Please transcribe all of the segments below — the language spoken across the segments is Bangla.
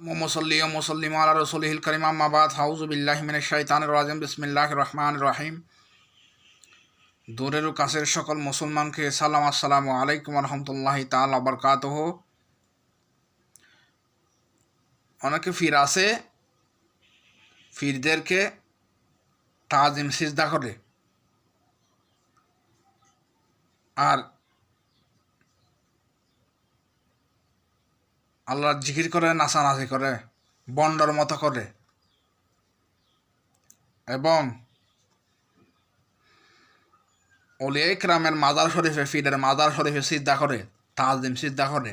মুসল্লি ও মুসল্লিম আলা রসুলহিল করিম আম্মাবাদ হাউজ বিল্লাহ মিনের শাইতান বিসমিল্লাহ রহমান রহিম। দূরের কাছের সকল মুসলমানকে সালাম, আসসালামু আলাইকুম রহমতুল্লাহি তাল বরকাত অনেকে ফির আসে, ফিরদেরকে তাজিম, সিজদা করে। আর আল্লাহর জিকির করে, নাচানাচি করে, বন্ডর মতো করে। এবং অলিয়া ইকরামের মাদার শরীফে ফিরের মাদার শরীফে সিদ্ধা করে, তাজিম সিদ্ধা করে।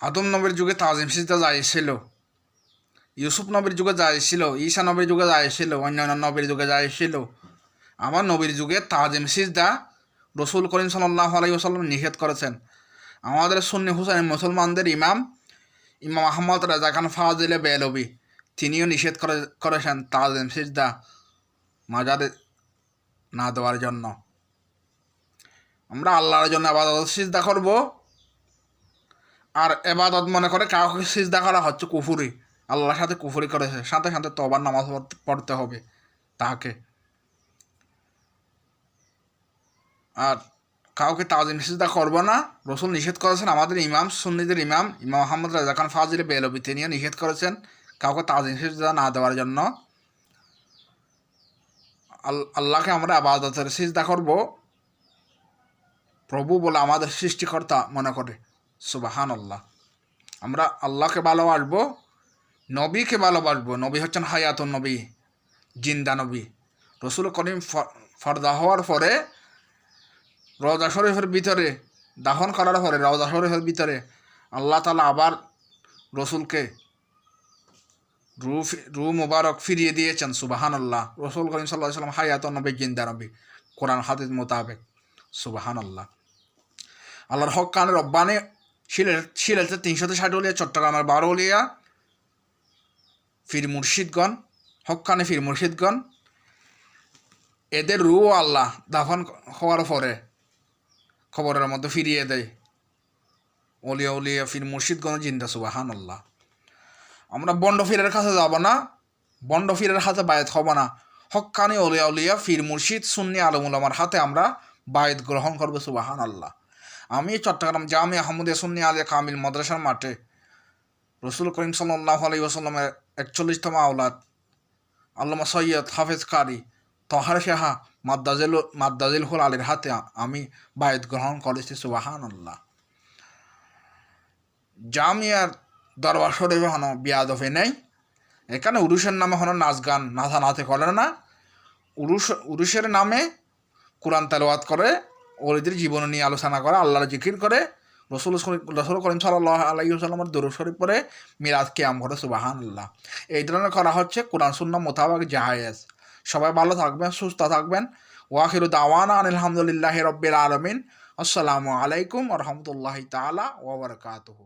আদম নবীর যুগে তাজিম সিদ্ধা যাইছিল ইউসুফ নবীর যুগে যাইছিল ঈশা নবীর যুগে যাইছিল অন্যান্য নবীর যুগে যাইছিল আমার নবীর যুগে তাজিম সিজদা রসুল করিম সাল্লাহ আলাইসাল্লাম নিষেধ করেছেন। আমাদের সুন্নি হুসাইন মুসলমানদের ইমাম ইমাম আহমদ রাজা খান ফাজিলে বেলবি। তিনিও নিষেধ করে, করেছেন তাজিম, সিজদা, মাজারে না দেওয়ার জন্য। আমরা আল্লাহর জন্য আবাদত, সিজদা করব। আর এবাদত মনে করে কাউকে সিজদা করা হচ্ছে কুফুরি। আল্লাহর সাথে কুফুরি করেছে, সাথে সাথে তবার নামাজ পড়তে হবে তাকে। আর কাউকে তাজিম সিজদা করব না। রসুল নিষেধ করেছেন আমাদের ইমাম, সুন্নিদের ইমাম ইমাম আহমদ রাজা খান ফাজিল বেলবি, তিনিও নিষেধ করেছেন কাউকে তাজিম সিজদা না দেওয়ার জন্য। আল্লাহকে আমরা আবাদতের সিজদা করব। প্রভু বলে আমাদের সৃষ্টিকর্তা মনে করে। সুবাহান আল্লাহ আমরা আল্লাহকে ভালোবাসবো, নবীকে ভালোবাসবো। নবী হচ্ছেন হায়াত নবী, জিন্দা নবী। রসুল করিম ফর্দা হওয়ার পরে রওজা শরীফের ভিতরে, দাফন করার পরে রওজা শরীফের ভিতরে আল্লাহ তালা আবার রসুলকে রু রু মুবারক ফিরিয়ে দিয়েছেন সুবাহান আল্লাহ রসুল করিম সাল্লাহ সাল্লাম হায়াত নবী জিন্দা নবী। কোরআন, হাদিস মোতাবেক সুবাহান আল্লাহ আল্লাহর হক কানের রব্বানে সিলেট সিলেটে তিনশোতে ষাট উলিয়া চট্টগ্রামের বারো উলিয়া ফির মুর্শিদগণ হকানে ফির মুর্শিদগণ, এদের রু আল্লাহ দাফন হওয়ার পরে খবরের মধ্যে ফিরিয়ে দেয়। অলিয়া উলিয়া ফির মুর্শিদগণ জিন্দা সুবাহান আল্লাহ আমরা বন্ড ফিরের কাছে যাব না। বন্ড ফিরের হাতে বায়ত হব না। হকানি অলিয়া উলিয়া ফির মুর্শিদ সুন্নি আলমুল আমার হাতে আমরা বায়ত গ্রহণ করব সুবাহান আল্লাহ আমি চট্টগ্রাম জামি আহমদিয়া সুন্নি আলিয়া কামিল মাদ্রাসার মাঠে রসুল করিম সাল্লাহ আলী ওসাল্লামের একচল্লিশতম আওলাদ আল্লামা সৈয়দ হাফেজ কারি তহার শাহা মাদ্দাজিল মাদ্দাজিল হুল আলীর হাতে আমি বায়ত গ্রহণ করেছি সুবাহান আল্লাহ জামিয়ার দরবার শরীফে হন বিয়াদফে নেই। এখানে উরুষের নামে হন নাচ গান, নাচা নাচে করে না। উরুষ, উরুষের নামে কোরআন তেলাওয়াত করে, ওলিদের জীবন নিয়ে আলোচনা করে, আল্লাহর জিকির করে, রসুল রসুল করিম সাল্লাহ আলাইসাল্লামের দরুদ শরীফ পরে মিরাজ কেয়াম করে সুবাহান আল্লাহ এই ধরনের করা হচ্ছে কোরআন শূন্য মোতাবেক জাহায়েজ সবাই ভালো থাকবেন, সুস্থ থাকবেন। ওয়াখিরু দাওয়ানা আলহামদুলিল্লাহ রব্বিল আলমিন। আসসালামু আলাইকুম রহমতুল্লাহ তালা ওবরকাতহ